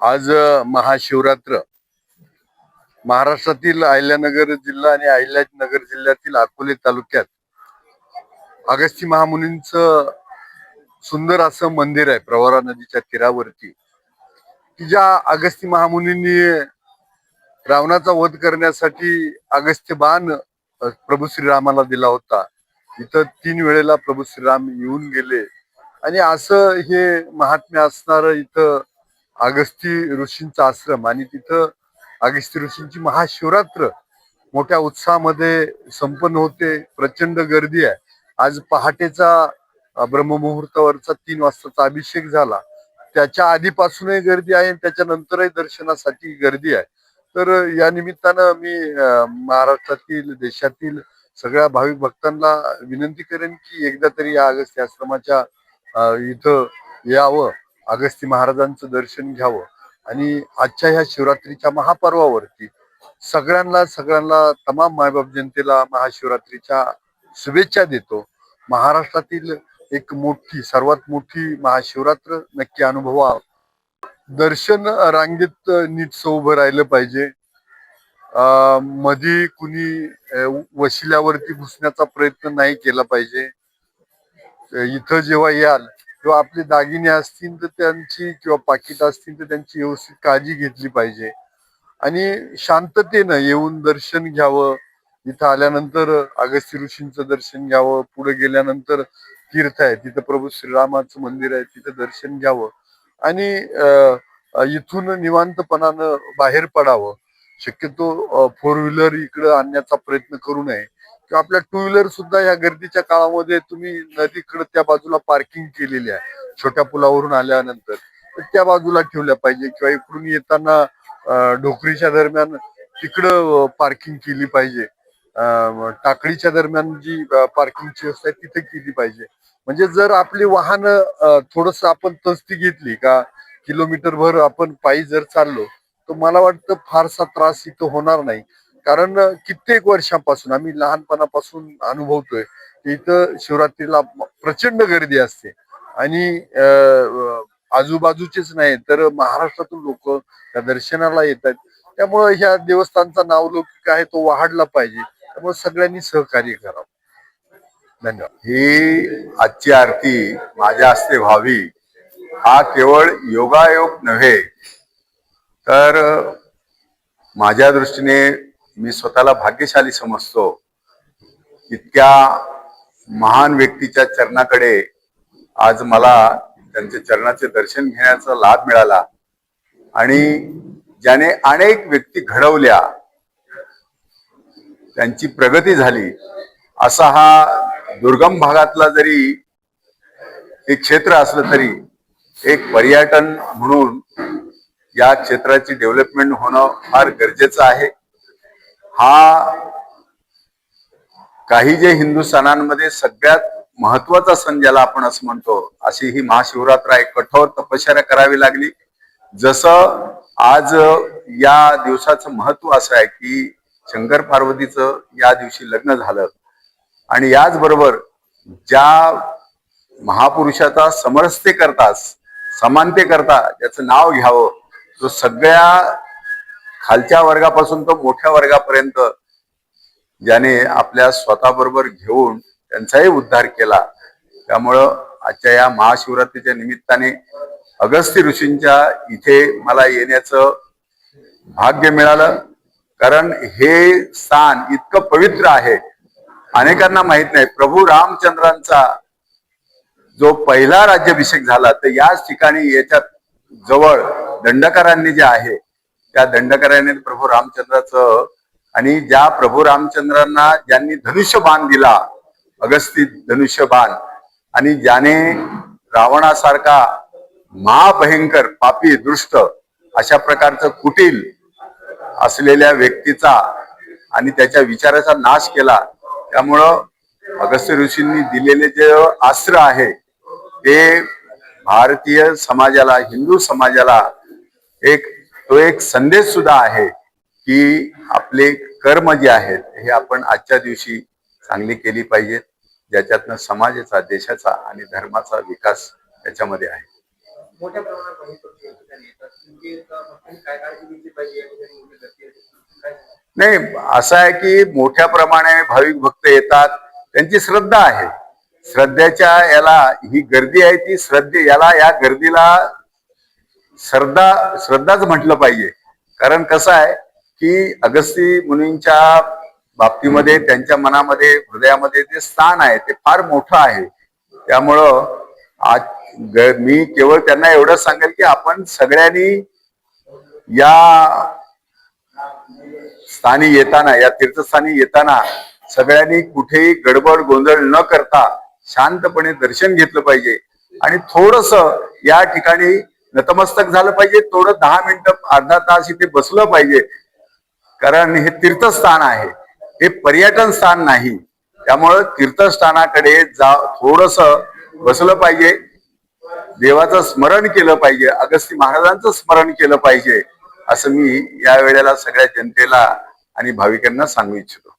आज महाशिवरात्र. महाराष्ट्रातील अहिल्यानगर जिल्हा आणि अहिल्यानगर जिल्ह्यातील अकोले तालुक्यात अगस्ती महामुनींच सुंदर असं मंदिर आहे प्रवरा नदीच्या तीरावरती. की ज्या अगस्ती महामुनींनी रावणाचा वध करण्यासाठी अगस्त्य बाण प्रभू श्रीरामाला दिला होता. इथं तीन वेळेला प्रभू श्रीराम येऊन गेले. आणि असं हे महात्म्य असणार इथं अगस्ती ऋषींचा आश्रम आणि तिथं अगस्ती ऋषींची महाशिवरात्र मोठ्या उत्साहामध्ये संपन्न होते प्रचंड गर्दी आहे. आज पहाटेचा ब्रह्ममुहूर्तावरचा तीन वाजताचा अभिषेक झाला. त्याच्या आधीपासूनही गर्दी आहे आणि त्याच्यानंतरही दर्शनासाठी गर्दी आहे. तर या निमित्तानं मी महाराष्ट्रातील देशातील सगळ्या भाविक भक्तांना विनंती करेन की एकदा तरी या अगस्ती आश्रमाच्या इथं यावं. अगस्ती महाराजांचं दर्शन घ्यावं आणि आजच्या ह्या शिवरात्रीच्या महापर्वावरती सगळ्यांना सगळ्यांना तमाम मायबाप जनतेला महाशिवरात्रीच्या शुभेच्छा देतो. महाराष्ट्रातील एक मोठी सर्वात मोठी महाशिवरात्र नक्की अनुभवा. दर्शन रांगेत नीट उभं राहिलं पाहिजे. अं, मधी कुणी वशिल्यावरती घुसण्याचा प्रयत्न नाही केला पाहिजे. इथं जेव्हा याल किंवा आपले दागिने असतील तर त्यांची किंवा पाकिट असतील तर त्यांची व्यवस्थित काळजी घेतली पाहिजे. आणि शांततेनं येऊन दर्शन घ्यावं. इथं आल्यानंतर अगस्ती ऋषींचं दर्शन घ्यावं. पुढे गेल्यानंतर तीर्थ आहे. तिथं प्रभू श्रीरामाचं मंदिर आहे. तिथं दर्शन घ्यावं. आणि इथून निवांतपणानं बाहेर पडावं. शक्यतो फोर व्हीलर इकडं आणण्याचा प्रयत्न करू नये. किंवा आपल्या टू व्हीलर सुद्धा या गर्दीच्या काळामध्ये तुम्ही नदीकडे त्या बाजूला पार्किंग केलेली आहे. छोट्या पुलावरून आल्यानंतर त्या बाजूला ठेवल्या पाहिजे किंवा इकडून येताना ढोकरीच्या दरम्यान तिकडं पार्किंग केली पाहिजे. टाकडीच्या दरम्यान जी पार्किंगची व्यवस्था आहे तिथे केली पाहिजे. म्हणजे जर आपली वाहन थोडस आपण तस्ती घेतली का किलोमीटर भर आपण पायी जर चाललो तर मला वाटतं फारसा त्रास इथं होणार नाही. कारण कित्येक वर्षांपासून आम्ही लहानपणापासून अनुभवतोय की इथं शिवरात्रीला प्रचंड गर्दी असते. आणि अं, आजूबाजूचेच नाही तर महाराष्ट्रातून लोक त्या दर्शनाला येतात. त्यामुळे ह्या देवस्थानचा नावलौकिक आहे तो वाढला पाहिजे. त्यामुळे सगळ्यांनी सहकार्य करावं. धन्यवाद. ही आजची आरती माझ्या हस्ते व्हावी हा केवळ योगायोग नव्हे तर माझ्या दृष्टीने मी स्वतःला भाग्यशाली समजतो. इतक्या महान व्यक्तीच्या चरणाकडे आज मला त्यांच्या चरणाचे दर्शन घेण्याचा लाभ मिळाला. आणि ज्याने अनेक व्यक्ती घडवल्या त्यांची प्रगती झाली. असा हा दुर्गम भागातला जरी एक क्षेत्र असलं तरी एक पर्यटन म्हणून या क्षेत्राची डेव्हलपमेंट होणं फार गरजेचं आहे. हा काही जे हिंदू सणांमध्ये सगळ्यात महत्त्वाचा सण ज्याला आपण असं म्हणतो अशी ही महाशिवरात्र एक कठोर तपश्चर्या करावी लागली. जसं आज या दिवसाचं महत्त्व असं आहे की शंकर पार्वतीचं या दिवशी लग्न झालं. आणि याचबरोबर ज्या महापुरुषाचा समरसते करता समानते करता ज्याचं नाव घ्यावं जो सगळ्या खालच्या वर्गापासून तो मोठ्या वर्गापर्यंत ज्याने आपल्या स्वतःबरोबर घेऊन त्यांचाही उद्धार केला. त्यामुळं आजच्या या महाशिवरात्रीच्या निमित्ताने अगस्ती ऋषींच्या इथे मला येण्याचं भाग्य मिळालं. कारण हे स्थान इतकं पवित्र आहे. अनेकांना माहीत नाही प्रभू रामचंद्रांचा जो पहिला राज्याभिषेक झाला तर याच ठिकाणी याच्या जवळ दंडकारांनी जे आहे त्या दंडकारांनी प्रभू रामचंद्राचं आणि ज्या प्रभू रामचंद्रांना ज्यांनी धनुष्यबाण दिला अगस्ती धनुष्यबाण आणि ज्याने रावणासारखा महाभयंकर पापी दृष्ट अशा प्रकारचं कुटील असलेल्या व्यक्तीचा आणि त्याच्या विचाराचा नाश केला त्यामुळं अगस्त्य ऋषींनी दिलेले जे अस्त्र आहे ते भारतीय समाजाला हिंदू समाजाला एक तो एक संदेश सुद्धा आहे की आपले कर्म जे आहेत हे आपण आजच्या दिवशी चांगली केली पाहिजेत ज्याच्यातनं समाजाचा देशाचा आणि धर्माचा विकास त्याच्यामध्ये आहे. मोठ्या म्हणजे नाही असं आहे की मोठ्या प्रमाणे भाविक भक्त येतात त्यांची श्रद्धा आहे. श्रद्धेच्या याला ही गर्दी आहे ती श्रद्धे याला या गर्दीला श्रद्धा श्रद्धाच म्हटलं पाहिजे. कारण कसं आहे की अगस्ती मुनींच्या बाबतीमध्ये त्यांच्या मनामध्ये हृदयामध्ये जे स्थान आहे ते फार मोठं आहे. त्यामुळं आज मी केवळ त्यांना एवढंच सांगेल की आपण सगळ्यांनी या स्थानी येताना या तीर्थस्थानी येताना सगळ्यांनी कुठेही गडबड गोंधळ न करता शांतपणे दर्शन घेतलं पाहिजे. आणि थोडस या ठिकाणी नतमस्तक झालं पाहिजे. थोडं दहा मिनिटं अर्धा तास इथे बसलं पाहिजे. कारण हे तीर्थस्थान आहे. हे पर्यटन स्थान नाही. त्यामुळं तीर्थस्थानाकडे जा थोडस बसलं पाहिजे. देवाचं स्मरण केलं पाहिजे. अगस्ती महाराजांचं स्मरण केलं पाहिजे. असं मी या वेळेला सगळ्या जनतेला आणि भाविकांना सांगू इच्छितो.